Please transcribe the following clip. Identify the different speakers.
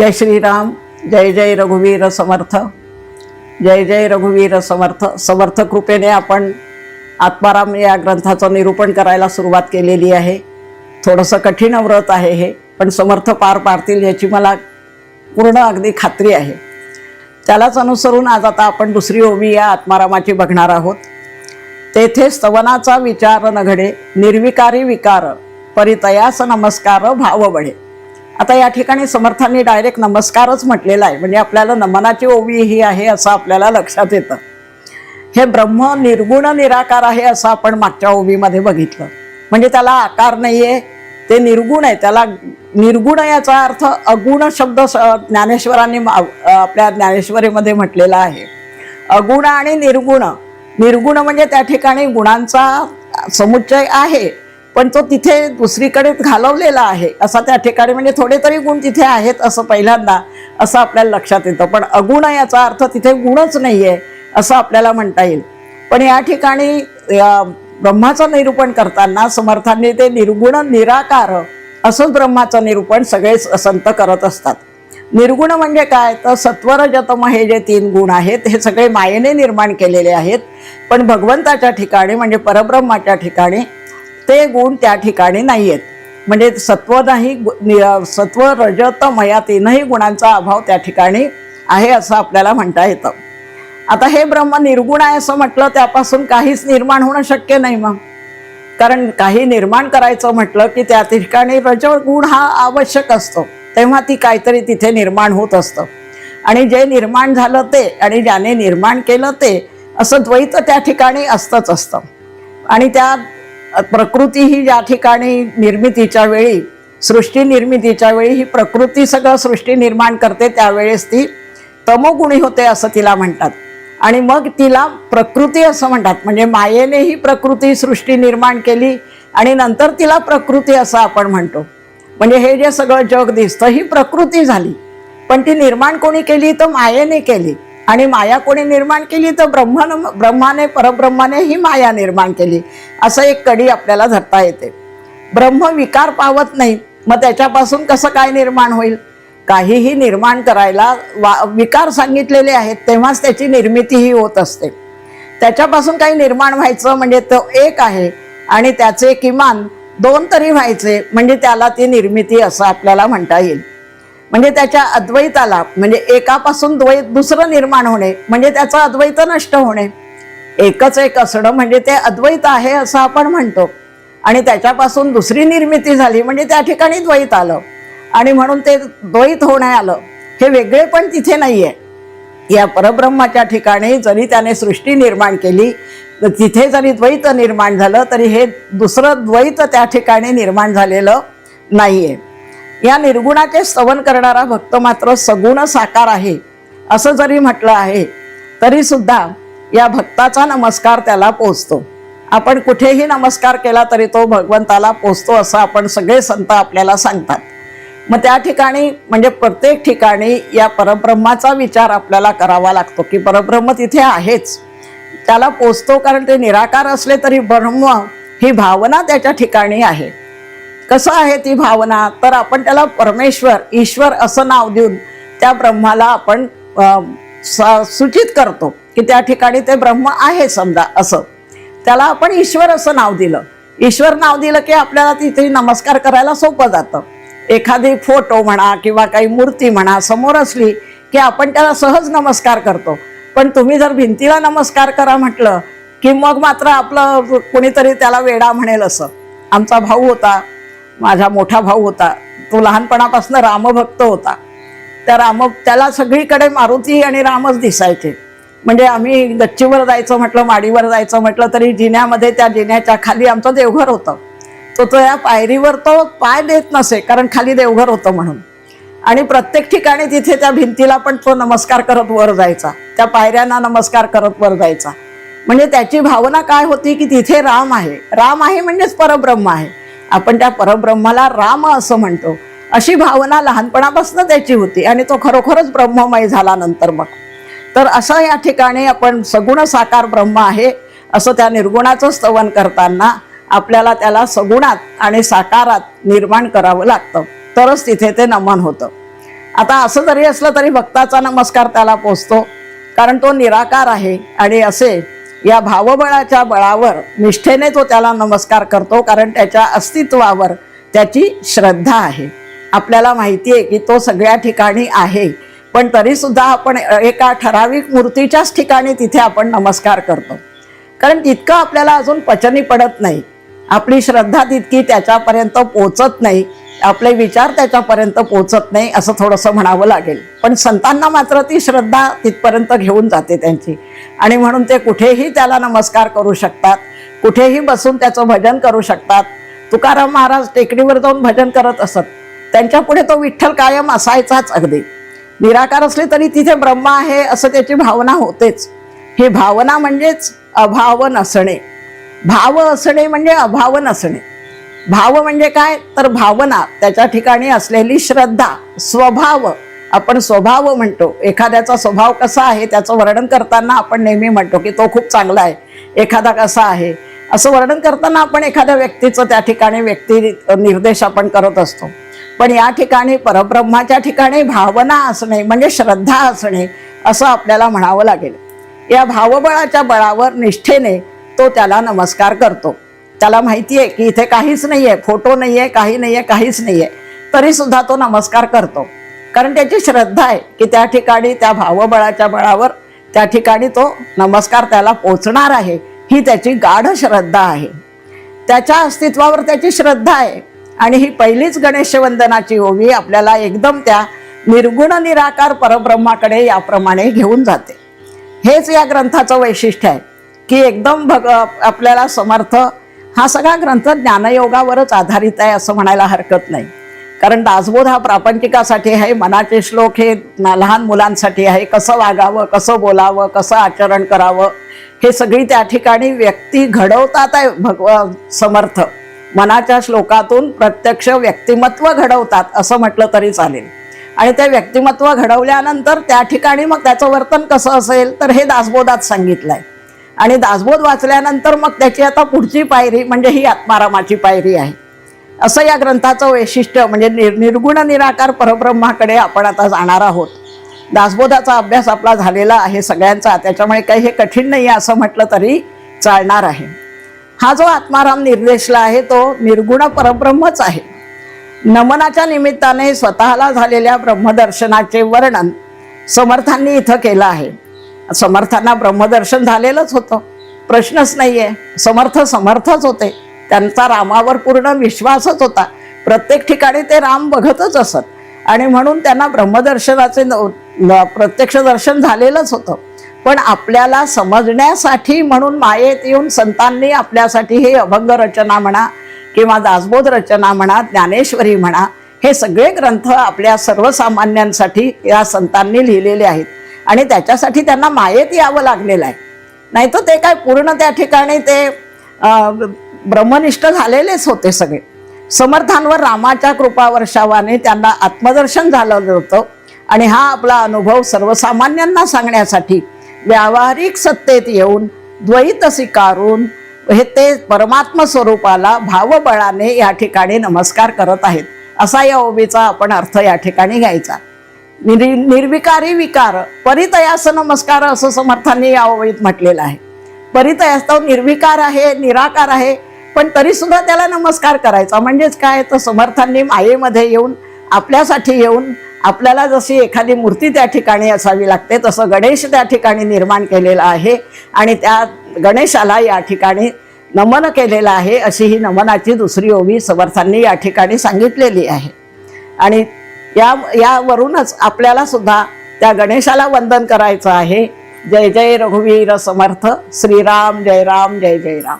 Speaker 1: जय श्रीराम जय जय रघुवीर समर्थ. जय जय रघुवीर समर्थ. समर्थ कृपेने आपण आत्माराम या ग्रंथाचं निरूपण करायला सुरुवात केलेली आहे. थोडंसं कठीण व्रत आहे हे पण समर्थ पार पाडतील याची मला पूर्ण अगदी खात्री आहे. त्यालाच अनुसरून आज आता आपण दुसरी ओवी या आत्मारामाची बघणार आहोत. तेथे स्तवनाचा विचार नघडे निर्विकारी विकार परितयास नमस्कार भाव बढे आता या ठिकाणी समर्थांनी डायरेक्ट नमस्कारच म्हटलेला आहे. म्हणजे आपल्याला नमनाची ओवी ही आहे असं आपल्याला लक्षात येतं. हे ब्रह्म निर्गुण निराकार आहे असं आपण मागच्या ओवीमध्ये बघितलं. म्हणजे त्याला आकार नाही आहे ते निर्गुण आहे. त्याला निर्गुण याचा अर्थ अगुण शब्द ज्ञानेश्वरांनी आपल्या ज्ञानेश्वरीमध्ये म्हटलेला आहे. अगुण आणि निर्गुण. निर्गुण म्हणजे त्या ठिकाणी गुणांचा समुच्चय आहे. पण तो तिथे दुसरीकडे घालवलेला आहे. असा त्या ठिकाणी म्हणजे थोडे तरी गुण तिथे आहेत असं पहिल्यांदा असं आपल्याला लक्षात येतं. पण अगुण याचा अर्थ तिथे गुणच नाही आहे असं आपल्याला म्हणता येईल. पण या ठिकाणी ब्रह्माचं निरूपण करताना समर्थांनी ते निर्गुण निराकार असंच ब्रह्माचं निरूपण सगळे संत करत असतात. निर्गुण म्हणजे काय? तर सत्वर जतम हे जे तीन गुण आहेत हे सगळे मायेने निर्माण केलेले आहेत. पण भगवंताच्या ठिकाणी म्हणजे परब्रह्माच्या ठिकाणी ते गुण त्या ठिकाणी नाही आहेत म्हणजे सत्व नाही गु- नि- सत्व रजत मया तीनही गुणांचा अभाव त्या ठिकाणी आहे असं आपल्याला म्हणता येतं. आता हे ब्रह्म निर्गुण आहे असं म्हटलं त्यापासून काहीच निर्माण होणं शक्य नाही मग. कारण काही निर्माण करायचं म्हटलं की त्या ठिकाणी रजगुण हा आवश्यक असतो. तेव्हा ती काहीतरी तिथे निर्माण होत असतं. आणि जे निर्माण झालं ते आणि ज्याने निर्माण केलं ते असं द्वैत त्या ठिकाणी असतंच असतं. आणि त्या प्रकृती ही ज्या ठिकाणी निर्मितीच्या वेळी सृष्टी निर्मितीच्या वेळी ही प्रकृती सगळं सृष्टी निर्माण करते त्यावेळेस ती तमोगुणी होते असं तिला म्हणतात. आणि मग तिला प्रकृती असं म्हणतात. म्हणजे मायेने ही प्रकृती सृष्टी निर्माण केली आणि नंतर तिला प्रकृती असं आपण म्हणतो. म्हणजे हे जे सगळं जग दिसतं ही प्रकृती झाली. पण ती निर्माण कोणी केली तर मायेने केली. आणि माया कोणी निर्माण केली तर ब्रह्मानं ब्रह्माने परब्रह्माने ही माया निर्माण केली. असं एक कडी आपल्याला धरता येते. ब्रह्म विकार पावत नाही. मग त्याच्यापासून कसं काय निर्माण होईल? काहीही निर्माण करायला वा विकार सांगितलेले आहेत तेव्हाच त्याची निर्मितीही होत असते. त्याच्यापासून काही निर्माण व्हायचं म्हणजे तो एक आहे आणि त्याचे किमान दोन तरी व्हायचे म्हणजे त्याला ती निर्मिती असं आपल्याला म्हणता येईल. म्हणजे त्याच्या अद्वैताला म्हणजे एकापासून द्वैत दुसरं निर्माण होणे म्हणजे त्याचं अद्वैत नष्ट होणे. एकच एक असणं म्हणजे ते अद्वैत आहे असं आपण म्हणतो. आणि त्याच्यापासून दुसरी निर्मिती झाली म्हणजे त्या ठिकाणी द्वैत आलं. आणि म्हणून ते द्वैत होणे आलं. हे वेगळे पण तिथे नाही आहे या परब्रह्माच्या ठिकाणी जरी त्याने सृष्टी निर्माण केली तर तिथे जरी द्वैत निर्माण झालं तरी हे दुसरं द्वैत त्या ठिकाणी निर्माण झालेलं नाही आहे या निर्गुणाचे स्तवन करणारा भक्त मात्र सगुण साकार आहे असं जरी म्हटलं आहे तरी सुद्धा या भक्ताचा नमस्कार त्याला पोचतो. आपण कुठेही नमस्कार केला तरी तो भगवंताला पोचतो असं आपण सगळे संत आपल्याला सांगतात. मग त्या ठिकाणी म्हणजे प्रत्येक ठिकाणी या परब्रह्माचा विचार आपल्याला करावा लागतो की परब्रह्म तिथे आहेच. त्याला पोचतो कारण ते निराकार असले तरी ब्रह्म ही भावना त्याच्या ठिकाणी आहे. कसं आहे ती भावना? तर आपण त्याला परमेश्वर ईश्वर असं नाव देऊन त्या ब्रह्माला आपण सूचित करतो की त्या ठिकाणी ते ब्रह्म आहे समजा असं. त्याला आपण ईश्वर असं नाव दिलं. ईश्वर नाव दिलं की आपल्याला तिथे नमस्कार करायला सोपं जातं. एखादी फोटो म्हणा किंवा काही मूर्ती म्हणा समोर असली की आपण त्याला सहज नमस्कार करतो. पण तुम्ही जर भिंतीला नमस्कार करा म्हटलं की मग मात्र आपलं कोणीतरी त्याला वेडा म्हणेल असं. आमचा भाऊ होता. माझा मोठा भाऊ होता. तो लहानपणापासून रामभक्त होता. त्या राम त्याला सगळीकडे मारुती आणि रामच दिसायचे. म्हणजे आम्ही गच्चीवर जायचं म्हटलं माडीवर जायचं म्हटलं तरी जिन्यामध्ये त्या जिन्याच्या खाली आमचं देवघर होतं. तो तो या पायरीवर तो पाय देत नसे कारण खाली देवघर होतं म्हणून. आणि प्रत्येक ठिकाणी तिथे त्या भिंतीला पण तो नमस्कार करत वर जायचा. त्या पायऱ्यांना नमस्कार करत वर जायचा. म्हणजे त्याची भावना काय होती की तिथे राम आहे. राम आहे म्हणजेच परब्रह्म आहे. आपण त्या परब्रह्माला राम असं म्हणतो. अशी भावना लहानपणापासून त्याची होती आणि तो खरोखरच ब्रह्ममय झाला नंतर मग. तर असं या ठिकाणी आपण सगुण साकार ब्रह्म आहे असं त्या निर्गुणाचं स्तवन करताना आपल्याला त्याला सगुणात आणि साकारात निर्माण करावं लागतं. तरच तिथे ते नमन होतं. आता असं जरी असलं तरी भक्ताचा नमस्कार त्याला पोचतो कारण तो निराकार आहे आणि असे या भावबळाच्या बळावर निष्ठेने तो त्याला नमस्कार करतो कारण त्याच्या अस्तित्वावर त्याची श्रद्धा आहे. आपल्याला माहिती आहे की तो सगळ्या ठिकाणी आहे पण तरीसुद्धा आपण एका ठराविक मूर्तीच्याच ठिकाणी तिथे आपण नमस्कार करतो. कारण तितकं आपल्याला अजून पचनी पडत नाही. आपली श्रद्धा तितकी त्याच्यापर्यंत पोचत नाही. आपले विचार त्याच्यापर्यंत पोचत नाही असं थोडंसं म्हणावं लागेल. पण संतांना मात्र ती श्रद्धा तिथपर्यंत घेऊन जाते त्यांची. आणि म्हणून ते कुठेही त्याला नमस्कार करू शकतात कुठेही बसून त्याचं भजन करू शकतात. तुकाराम महाराज टेकडीवर जाऊन भजन करत असत. त्यांच्या पुढे तो विठ्ठल कायम असायचाच अगदी. निराकार असले तरी तिथे ब्रह्मा आहे असं त्याची भावना होतेच. ही भावना म्हणजेच अभाव नसणे भाव असणे म्हणजे अभाव नसणे भाव म्हणजे काय? तर भावना त्याच्या ठिकाणी असलेली श्रद्धा स्वभाव. आपण स्वभाव म्हणतो. एखाद्याचा स्वभाव कसा आहे त्याचं वर्णन करताना आपण नेहमी म्हणतो की तो खूप चांगला आहे. एखादा कसा आहे? असं वर्णन करताना आपण एखाद्या व्यक्तीचं त्या ठिकाणी व्यक्ती निर्देश आपण करत असतो. पण या ठिकाणी परब्रह्माच्या ठिकाणी भावना असणे म्हणजे श्रद्धा असणे असं आपल्याला म्हणावं लागेल. या भावबळाच्या बळावर निष्ठेने तो त्याला नमस्कार करतो. त्याला माहिती आहे की इथे काहीच नाही आहे फोटो नाही आहे काही नाही आहे काहीच नाही आहे तरीसुद्धा तो नमस्कार करतो. कारण त्याची श्रद्धा आहे की त्या ठिकाणी त्या भावबळाच्या बळावर त्या ठिकाणी तो नमस्कार त्याला पोचणार आहे. ही त्याची गाढ श्रद्धा आहे. त्याच्या अस्तित्वावर त्याची श्रद्धा आहे. आणि ही पहिलीच गणेशवंदनाची ओवी आपल्याला एकदम त्या निर्गुण निराकार परब्रह्माकडे याप्रमाणे घेऊन जाते. हेच या ग्रंथाचं वैशिष्ट्य आहे की एकदम भग आपल्याला समर्थ हा सगळा ग्रंथ ज्ञानयोगावरच आधारित आहे असं म्हणायला हरकत नाही. कारण दासबोध हा प्रापंचिकासाठी आहे मनाचे श्लोक हे लहान मुलांसाठी आहे. कसं वागावं कसं बोलावं कसं आचरण करावं हे सगळी त्या ठिकाणी व्यक्ती घडवतात आहे भगव समर्थ. मनाच्या श्लोकातून प्रत्यक्ष व्यक्तिमत्व घडवतात असं म्हटलं तरी चालेल. आणि ते व्यक्तिमत्व घडवल्यानंतर त्या ठिकाणी मग त्याचं वर्तन कसं असेल तर हे दासबोधात सांगितलं आहे आणि दासबोध वाचल्यानंतर मग त्याची आता पुढची पायरी म्हणजे ही आत्मारामाची पायरी आहे. असं या ग्रंथाचं वैशिष्ट्य म्हणजे निर निर्गुण निराकार परब्रह्माकडे आपण आता जाणार आहोत. दासबोधाचा अभ्यास आपला झालेला आहे सगळ्यांचा त्याच्यामुळे काही हे कठीण नाही आहे असं म्हटलं तरी चालणार आहे. हा जो आत्माराम निर्देशला आहे तो निर्गुण परब्रह्मच आहे. नमनाच्या निमित्ताने स्वतःला झालेल्या ब्रह्मदर्शनाचे वर्णन समर्थांनी इथं केलं आहे. समर्थांना ब्रह्मदर्शन झालेलंच होतं. प्रश्नच नाही आहे समर्थ समर्थच होते. त्यांचा रामावर पूर्ण विश्वासच होता. प्रत्येक ठिकाणी ते राम बघतच असत. आणि म्हणून त्यांना ब्रह्मदर्शनाचे न- प्रत्यक्ष दर्शन झालेलंच होतं. पण आपल्याला समजण्यासाठी म्हणून मायेत येऊन संतांनी आपल्यासाठी हे अभंग रचना म्हणा किंवा दासबोध रचना म्हणा ज्ञानेश्वरी म्हणा हे सगळे ग्रंथ आपल्या सर्वसामान्यांसाठी या संतांनी लिहिलेले आहेत. आणि त्याच्यासाठी त्यांना मायेत यावं लागलेलं आहे. नाही तर ते काय पूर्ण त्या ठिकाणी ते ब्रह्मनिष्ठ झालेलेच होते सगळे. समर्थांवर रामाच्या कृपा वर्षावाने त्यांना आत्मदर्शन झालेलं होतं. आणि हा आपला अनुभव सर्वसामान्यांना सांगण्यासाठी व्यावहारिक सत्तेत येऊन द्वैत स्वीकारून हे ते परमात्म स्वरूपाला भावबळाने या ठिकाणी नमस्कार करत आहेत. असा या ओबीचा आपण अर्थ या ठिकाणी घ्यायचा. निरी निर्विकारी विकार परितयास नमस्कार असं समर्थांनी या ओळीत म्हटलेलं आहे. परितयास तो निर्विकार आहे निराकार आहे पण तरी सुद्धा त्याला नमस्कार करायचा. म्हणजेच काय? तर समर्थांनी मायेमध्ये येऊन आपल्यासाठी येऊन आपल्याला जशी एखादी मूर्ती त्या ठिकाणी असावी लागते तसं गणेश त्या ठिकाणी निर्माण केलेला आहे आणि त्या गणेशाला या ठिकाणी नमन केलेलं आहे अशी ही नमनाची दुसरी ओवी समर्थांनी या ठिकाणी सांगितलेली आहे. आणि या यावरूनच आपल्याला सुद्धा त्या गणेशाला वंदन करायचं आहे. जय जय रघुवीर समर्थ. श्रीराम जय राम जय जय राम.